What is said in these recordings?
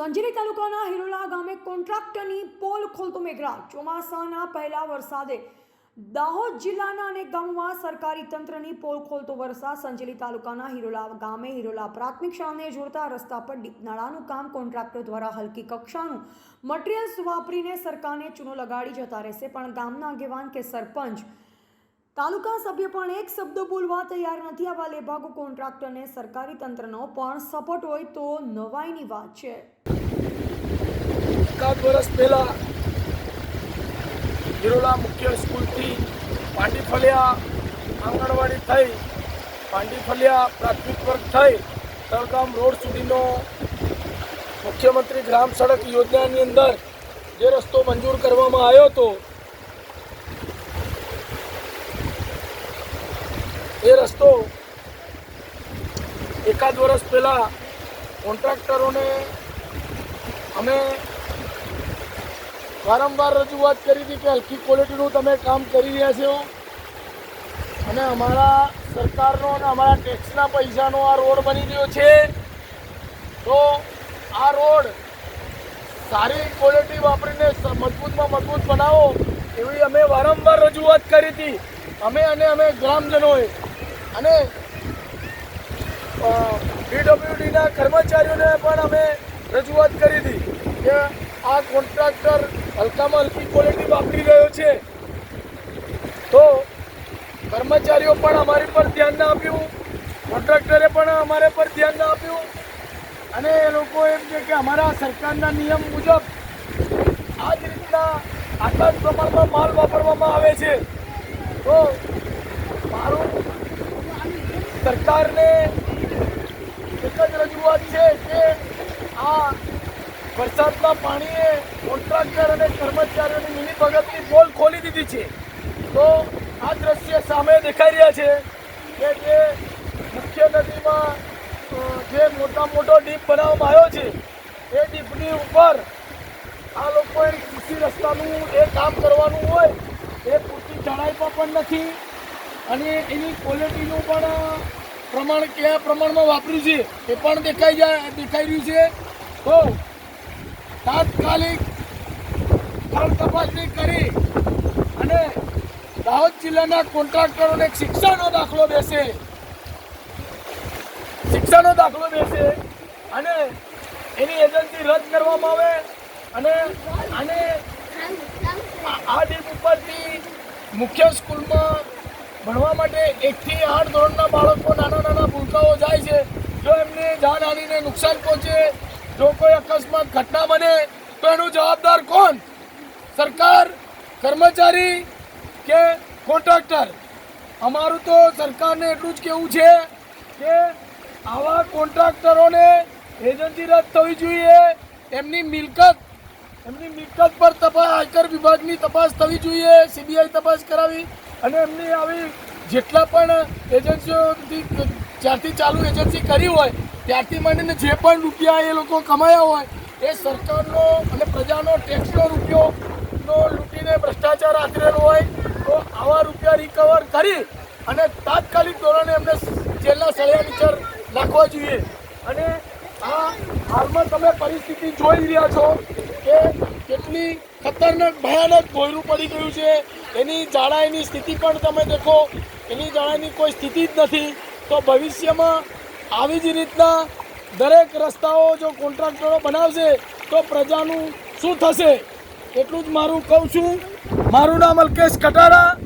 સંજેલી તાલુકાના હિરોલા ગામે કોન્ટ્રાક્ટરની પોલ ખોલતો મેઘરાજ. ચોમાસાના પહેલા વરસાદે દાહોદ જિલ્લાના અનેક ગામોમાં સરકારી તંત્રની પોલ ખોલતો વરસાદ સંજેલી તાલુકાના હિરોલા ગામે હિરોલા પ્રાથમિક શાળાને જોડતા રસ્તા પર ડીપ નાળાનું કામ કોન્ટ્રાક્ટર દ્વારા હલકી કક્ષાનું મટીરિયલ્સ વાપરીને સરકારને ચૂનો લગાડી જતા રહેશે. પણ ગામના આગેવાન કે સરપંચ તાલુકા સભ્ય પણ એક શબ્દ બોલવા તૈયાર નથી. આવા લેભાગુ કોન્ટ્રાક્ટરને સરકારી તંત્રનો પણ સપોર્ટ હોય તો નવાઈની વાત છે. એકાદ વર્ષ પહેલા ગિરોલા મુખ્ય સ્કૂલથી પાંડીફલિયા આંગણવાડી થઈ. પાંડીફલિયા પ્રાથમિક વર્ગ થઈ. તળગામ રોડ સુધીનો મુખ્યમંત્રી ગ્રામ સડક યોજનાની અંદર જે રસ્તો મંજૂર કરવામાં આવ્યો હતો એ રસ્તો એકાદ વર્ષ પહેલાં કોન્ટ્રાક્ટરોને અમે વારંવાર રજૂઆત કરી હતી કે હલકી ક્વોલિટીનું તમે કામ કરી રહ્યા છો. અને અમારા સરકારનો અને અમારા ટેક્સના પૈસાનો આ રોડ બની રહ્યો છે. તો આ રોડ સારી ક્વોલિટી વાપરીને મજબૂતમાં મજબૂત બનાવો એવી અમે વારંવાર રજૂઆત કરી હતી. અમે અને અમે ગ્રામજનોએ અને પીડબ્લ્યુડીના કર્મચારીઓને પણ અમે રજૂઆત કરી હતી કે આ કોન્ટ્રાક્ટર હલકામાં હલકી ક્વોલિટી વાપરી રહ્યો છે. તો કર્મચારીઓ પણ અમારી પર ધ્યાન ના આપ્યું, કોન્ટ્રાક્ટરે પણ અમારે પર ધ્યાન ના આપ્યું, અને એ લોકો એમ છે કે અમારા સરકારના નિયમ મુજબ આ જ રીતના આટલા જ પ્રમાણમાં માલ વાપરવામાં આવે છે. તો સરકારને એક જ રજૂઆત છે કે આ વરસાદના પાણીએ કોન્ટ્રાક્ટર અને કર્મચારીઓની મિલી ભગતની પોલ ખોલી દીધી છે. તો આ દ્રશ્ય સામે દેખાઈ રહ્યા છે કે જે મુખ્ય નદીમાં જે મોટા મોટો ડીપ બનાવવામાં આવ્યો છે, એ ડીપની ઉપર આ લોકોએ કૃષિ રસ્તાનું એ કામ કરવાનું હોય એ પૂરતી પર પણ નથી. અને એની ક્વોલિટીનું પણ પ્રમાણ કયા પ્રમાણમાં વાપર્યું છે એ પણ દેખાઈ જાય, દેખાઈ રહ્યું છે. તો તાત્કાલિક સ્થળ તપાસણી કરી અને દાહોદ જિલ્લાના કોન્ટ્રાક્ટરોને શિક્ષણનો દાખલો દેશે. શિક્ષાનો દાખલો દેશે અને એની એજન્સી રદ કરવામાં આવે અને અને આ- આ ઉપરથી મુખ્ય સ્કૂલમાં ભણવા માટે એકથી આઠ ધોરણના બાળકો નાના નાના ભૂલકાઓ જાય છે. જો એમને જાનહાનિને નુકસાન પહોંચે, જો કોઈ અકસ્માત ઘટના બને, તો એનું જવાબદાર કોણ? સરકાર, કર્મચારી કે કોન્ટ્રાક્ટર? અમારું તો સરકારને એટલું જ કહેવું છે કે આવા કોન્ટ્રાક્ટરોને એજન્સી રદ થવી જોઈએ. એમની મિલકત એમની મિલકત પર તપાસ, આયકર વિભાગની તપાસ થવી જોઈએ. સીબીઆઈ તપાસ કરાવી. અને એમની આવી જેટલા પણ એજન્સીઓથી જ્યારથી ચાલુ એજન્સી કરી હોય, ત્યારથી માંડીને જે પણ રૂપિયા એ લોકો કમાયા હોય, એ સરકારનો અને પ્રજાનો ટેક્સનો રૂપિયોનો લૂંટીને ભ્રષ્ટાચાર આચરેલો હોય, તો આવા રૂપિયા રિકવર કરી અને તાત્કાલિક ધોરણે એમને જેલના સળિયા નીચે નાખવા જોઈએ. અને હાલમાં તમે પરિસ્થિતિ જોઈ રહ્યા છો કે કેટલી ખતરનાક, ભયાનક ભોયરું પડી ગયું છે. એની જાળાઈની સ્થિતિ પણ તમે દેખો. એની જાળાઈની કોઈ સ્થિતિ જ નથી. તો ભવિષ્યમાં આવી જ રીતના દરેક રસ્તાઓ જો કોન્ટ્રાક્ટરો બનાવશે, તો પ્રજાનું શું થશે? એટલું જ મારું કહું છું. મારું નામ અલ્કેશ કટારા.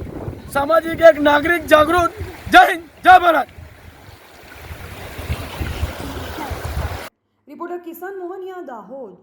સામાજિક એક નાગરિક જાગૃત. જય હિન્દ, જય ભારત. રિપોર્ટર કિશન મોહનિયા દાહોદ